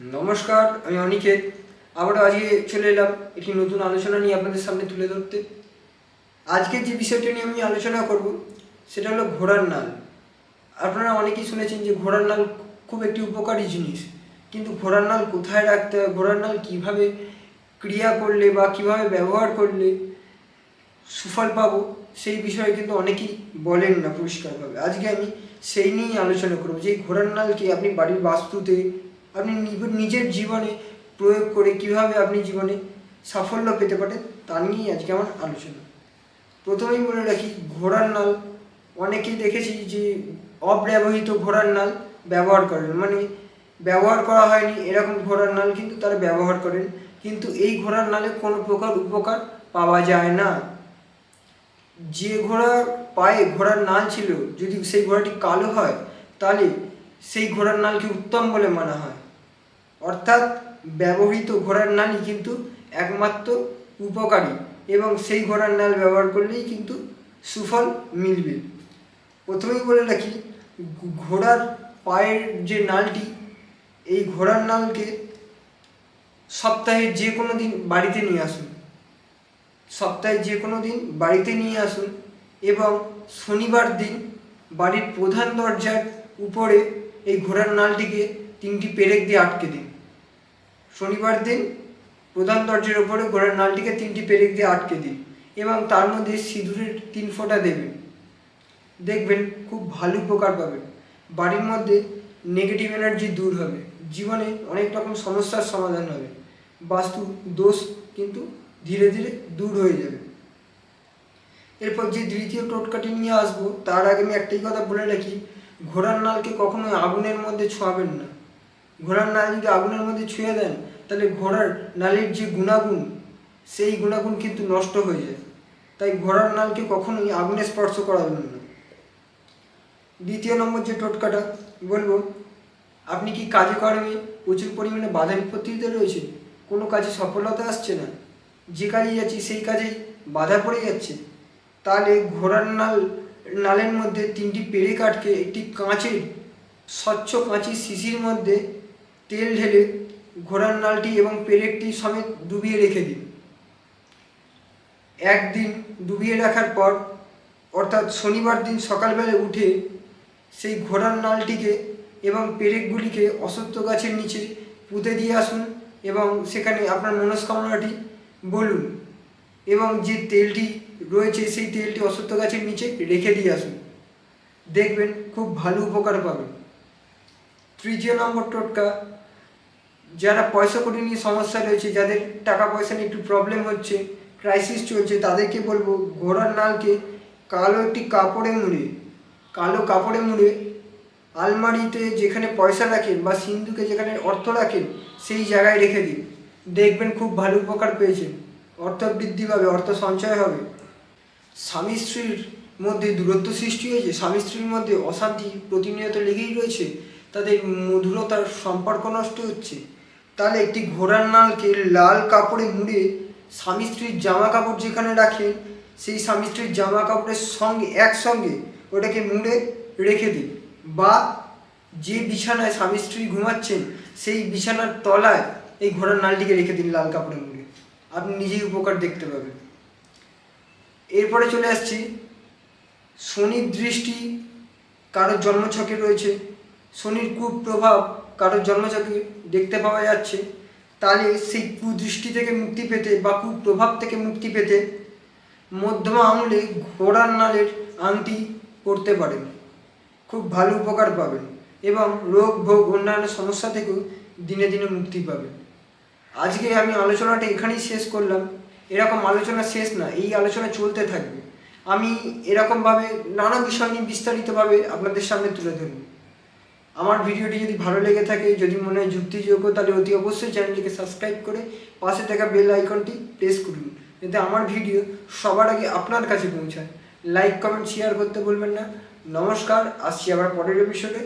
নমস্কার, আমি অনিকেত। আবারও আজকে চলে এলাম একটি নতুন আলোচনা নিয়ে আপনাদের সামনে তুলে ধরতে। আজকে যে বিষয়টা নিয়ে আমি আলোচনা করব, সেটা হলো ঘোড়ার নাল। আপনারা অনেকেই শুনেছেন যে ঘোড়ার নাল খুব একটি উপকারী জিনিস। কিন্তু ঘোড়ার নাল কোথায় রাখতে হয়? ঘোড়ার নাল কীভাবে ক্রিয়া করলে বা কীভাবে ব্যবহার করলে সুফল পাবো, সেই বিষয়ে কিন্তু অনেকেই বলেন না পরিষ্কারভাবে। আজকে আমি সেই নিয়েই আলোচনা করব যে ঘোড়ার নালকে আপনি বাড়ির বাস্তুতে আপনি নিজ- নিজের জীবনে প্রয়োগ করে কীভাবে আপনি জীবনে সাফল্য পেতে পারেন, তা নিয়েই আজকে আমার আলোচনা। প্রথমেই বলে রাখি, ঘোড়ার নাল, অনেকেই দেখেছি যে অব্যবহৃত ঘোড়ার নাল ব্যবহার করেন। মানে ব্যবহার করা হয়নি, এরকম ঘোড়ার নাল কিন্তু তারা ব্যবহার করেন। কিন্তু এই ঘোড়ার নালে কোনো প্রকার উপকার পাওয়া যায় না। যে ঘোড়ার পায়ে ঘোড়ার নাল ছিল, যদি সেই ঘোড়াটি কালো হয়, তাহলে সেই ঘোড়ার নালকে উত্তম বলে মানা হয়। অর্থাৎ ব্যবহৃত ঘোড়ার নালই কিন্তু একমাত্র উপকারী এবং সেই ঘোড়ার নাল ব্যবহার করলেই কিন্তু সুফল মিলবে। প্রথমেই বলে রাখি, ঘোড়ার পায়ের যে নালটি, এই ঘোড়ার নালকে সপ্তাহে যে কোনো দিন বাড়িতে নিয়ে আসুন। সপ্তাহে যে কোনো দিন বাড়িতে নিয়ে আসুন এবং শনিবার দিন বাড়ির প্রধান দরজার উপরে এই ঘোড়ার নালটিকে তিনটি পেরেক দিয়ে আটকে দিন। শনিবার দিন প্রধান দরজার উপরে ঘোড়ার নালটিকে তিনটি পেরেক দিয়ে আটকে দিন এবং তার মধ্যে সিঁদুরের তিন ফোঁটা দেবেন দেখবেন খুব ভালো উপকার পাবেন বাড়ির মধ্যে নেগেটিভ এনার্জি দূর হবে। জীবনে অনেক রকম সমস্যার সমাধান হবে। বাস্তু দোষ কিন্তু ধীরে ধীরে দূর হয়ে যাবে। এরপর যে দ্বিতীয় টোটকাটি নিয়ে আসব, তার আগে আমি একটাই কথা বলে রাখি, ঘোড়ার নালকে কখনোই আগুনের মধ্যে ছোঁয়াবেন না। ঘোড়ার নাল যদি আগুনের মধ্যে ছুঁয়ে দেন, তাহলে ঘোড়ার নালের যে গুণাগুণ, সেই গুণাগুণ কিন্তু নষ্ট হয়ে যায়। তাই ঘোড়ার নালকে কখনোই আগুনে স্পর্শ করাবেন না। দ্বিতীয় নম্বর যে টোটকাটা, বলব, আপনি কি কাজে কর্মে প্রচুর পরিমাণে বাধা বিপত্তিতে রয়েছে। কোনো কাজে সফলতা আসছে না। যে কাজে যাচ্ছি, সেই কাজেই বাধা পড়ে যাচ্ছে। তাহলে ঘোড়ার নাল, নালের মধ্যে তিনটি পেরে কাঠকে একটি কাঁচের, স্বচ্ছ কাঁচের শিশির মধ্যে তেল ঢেলে ঘোড়ার নালটি এবং পেরেকটি সমেত ডুবিয়ে রেখে দিন একদিন ডুবিয়ে রাখার পর, অর্থাৎ শনিবার দিন সকালবেলায় উঠে সেই ঘোড়ার নালটিকে এবং পেরেকগুলিকে অসত্য গাছের নিচে পুঁতে দিয়ে আসুন এবং সেখানে আপনার মনস্কামনাটি বলুন এবং যে তেলটি রয়েছে সেই তেলটি অসত্য গাছের নিচে রেখে দিয়ে আসুন। দেখবেন খুব ভালো উপকার পাবেন। তৃতীয় নম্বর টোটকা যারা পয়সা কড়ি নিয়ে সমস্যা রয়েছে, যাদের টাকা পয়সা নিয়ে একটু প্রবলেম হচ্ছে ক্রাইসিস চলছে, তাদেরকে বলব, ঘোড়ার নালকে কালো একটি কাপড়ে মুড়ে। কালো কাপড়ে মুড়ে আলমারিতে যেখানে পয়সা রাখেন বা সিন্ধুকে যেখানে অর্থ রাখেন, সেই জায়গায় রেখে দিন। দেখবেন খুব ভালো উপকার পেয়েছেন। অর্থ বৃদ্ধি পাবে, অর্থ সঞ্চয় হবে। স্বামী স্ত্রীর মধ্যে দূরত্ব সৃষ্টি হয়েছে, স্বামী স্ত্রীর মধ্যে অশান্তি প্রতিনিয়ত লেগেই রয়েছে। তাদের মধুরতার সম্পর্ক নষ্ট হচ্ছে। তাহলে একটি ঘোড়ার নালকে লাল কাপড়ে মুড়ে স্বামী স্ত্রীর জামা কাপড় যেখানে রাখেন সেই স্বামী স্ত্রীর জামা কাপড়ের সঙ্গে, একসঙ্গে ওটাকে মুড়ে রেখে দিন। বা যে বিছানায় স্বামী স্ত্রী ঘুমাচ্ছেন, সেই বিছানার তলায় এই ঘোড়ার নালটিকে রেখে দিন লাল কাপড়ে মুড়ে। আপনি নিজেই উপকার দেখতে পাবেন। এরপরে চলে আসছি। শনির দৃষ্টি কারোর জন্মছকে রয়েছে। শনির কুপ্রভাব কারোর জন্মছকে দেখতে পাওয়া যাচ্ছে, তাহলে সেই কুদৃষ্টি থেকে মুক্তি পেতে বা কুপ্রভাব থেকে মুক্তি পেতে মধ্যমা আঙুলে ঘোড়ার নালের আংটি পরতে পারেন। খুব ভালো উপকার পাবেন এবং রোগ ভোগ অন্যান্য সমস্যা থেকেও দিনে দিনে মুক্তি পাবেন। আজকে আমি আলোচনাটা এখানেই শেষ করলাম। এরকম আলোচনা শেষ না, এই আলোচনা চলতে থাকবে। আমি এরকমভাবে নানা বিষয় নিয়ে বিস্তারিতভাবে আপনাদের সামনে তুলে ধরব। আমার ভিডিওটি যদি ভালো লেগে থাকে, যদি মনে হয় যুক্তিযোগ্য, তাহলে অতি অবশ্যই চ্যানেলটিকে সাবস্ক্রাইব করে পাশে থাকা বেল আইকনটি প্রেস করুন, যাতে আমার ভিডিও সবার আগে আপনার কাছে পৌঁছায়। লাইক, কমেন্ট শেয়ার করতে বলবেন না। নমস্কার, আসছি আবার পরের এপিসোডে